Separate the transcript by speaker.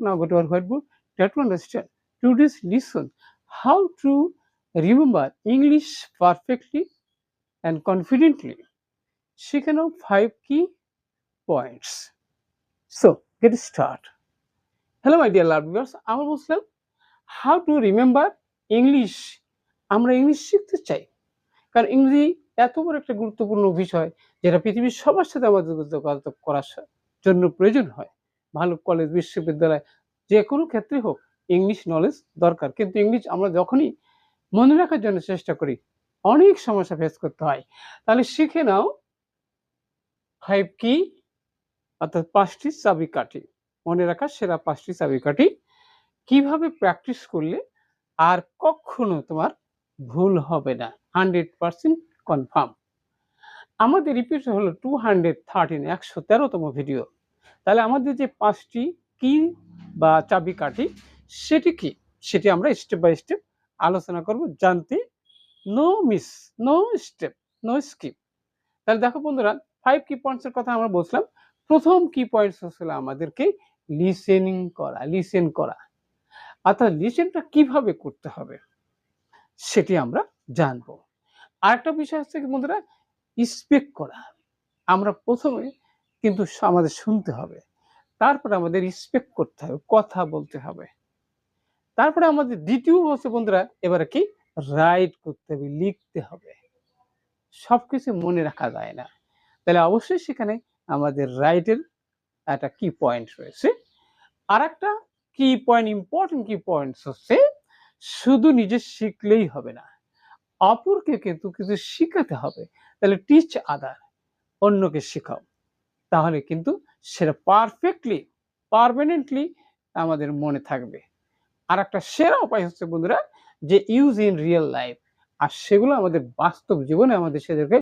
Speaker 1: now go to our whiteboard. Try to understand. Today's lesson. How to remember English perfectly and confidently. Now five key points so get start hello my dear love viewers আমরা বলছিলাম how to remember English আমরা English শিখতে চাই। কারণ ইংরেজি এত বড় একটা গুরুত্বপূর্ণ বিষয় যেটা পৃথিবীর সবার সাথে আমাদের যোগাযোগ করার জন্য প্রয়োজন হয়। ভালো কলেজ বিশ্ববিদ্যালয় যে কোনো ক্ষেত্রে হোক ইংলিশ নলেজ দরকার। কিন্তু ইংলিশ আমরা যখনই মনে রাখার জন্য চেষ্টা করি, অনেক সমস্যা ফেস করতে হয়। তাহলে শিখে নাও ফাইভ কি অর্থাৎ পাঁচটি চাবিকাঠি। মনে রাখার সেরা পাঁচটি চাবিকাঠি। কীভাবে প্র্যাকটিস করলে আর কখনো তোমার ভুল হবে না? হান্ড্রেড পার্সেন্ট কনফার্ম আমাদের রিপিট হলো টু হান্ড্রেড থার্টিন একশো তেরোতম ভিডিও তাহলে আমাদের যে পাঁচটি কি বা চাবিকাঠি সেটি কি? সেটি আমরা স্টেপ বাই স্টেপ আলোচনা করব, জানতে। No miss no step no skip তাহলে দেখো বন্ধুরা ফাইভ কি পয়েন্টসের কথা আমরা বলছিলাম। প্রথম কি পয়েন্টস হচ্ছিল আমাদেরকে লিসেনিং করা লিসেন করা। অর্থাৎ লিসেনটা কীভাবে করতে হবে, সেটি আমরা জানব। আরেকটা বিষয় হচ্ছে কি বন্ধুরা স্পেক করা। আমরা প্রথমে কিন্তু আমাদের শুনতে হবে। তারপরে আমাদের স্পেক্ট করতে হবে, কথা বলতে হবে। তারপরে আমাদের দ্বিতীয় হচ্ছে বন্ধুরা, এবারে কি? রাইট করতে হবে, লিখতে হবে। সবকিছু মনে রাখা যায় না। তাহলে অবশ্যই সেখানে আমাদের রাইটের একটা কি পয়েন্ট রয়েছে। আর একটা কি পয়েন্ট ইম্পর্টেন্ট কি পয়েন্টস হচ্ছে, শুধু নিজে শিখলেই হবে না। অপরকে কিন্তু কিছু শিখাতে হবে। তাহলে টিচ আদার অন্যকে শেখাও। তাহলে কিন্তু সেটা পারফেক্টলি পারমানেন্টলি আমাদের মনে থাকবে। আর একটা সেরা উপায় হচ্ছে বন্ধুরা, যে ইউজ ইন রিয়েল লাইফ আর সেগুলো আমাদের বাস্তব জীবনে আমাদের সেদেরকে